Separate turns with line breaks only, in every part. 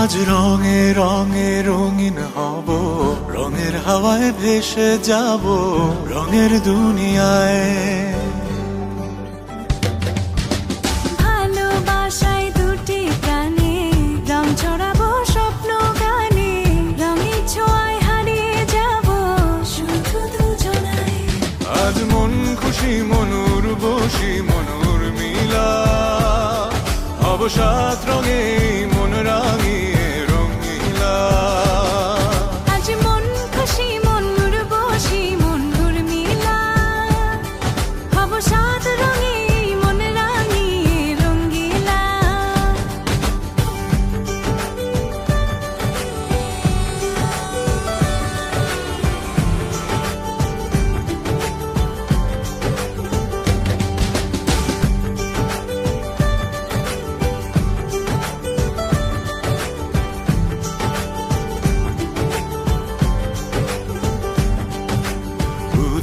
আজ রঙে রঙে রঙিন হব রঙের হাওয়ায় ভেসে যাব রঙের দুনিয়ায়।
ভালোবাসায় দুটি প্রাণে রং ছড়াবো স্বপ্ন গানে রঙের ছোঁয়ায় হারিয়ে যাব শুধু দুজনায়
আজ মন খুশি মনুর বসি মনুর মিলা অবসাদ রঙে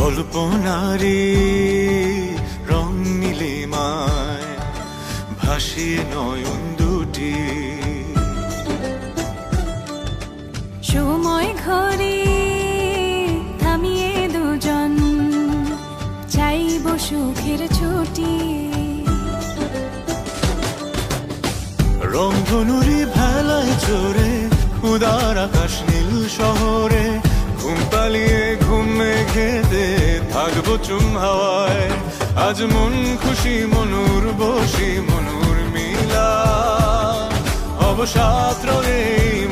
কল্পনারি রং নীলিমায় ভাসিয়ে নয়ন দুটি।
সময় ঘরে থামিয়ে দুজন চাইব সুখের ছুটি।
রংধনুরি ভেলায় চড়ে উদার আকাশ কুসুম হাওয়ায় আজ মন খুশি মনুর বসি মনুর মিলা। অবসাদ রে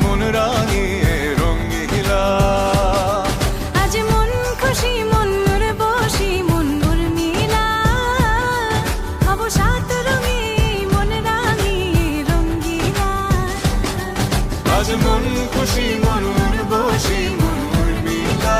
মন রাঙিয়ে রঙ্গিলা
আজ মন খুশি মনুর বসি মনুর মিলা। অবসাদ রঙে মন রাঙিয়ে রঙ্গিলা
আজ মন খুশি মনুর বসি মনুর মিলা।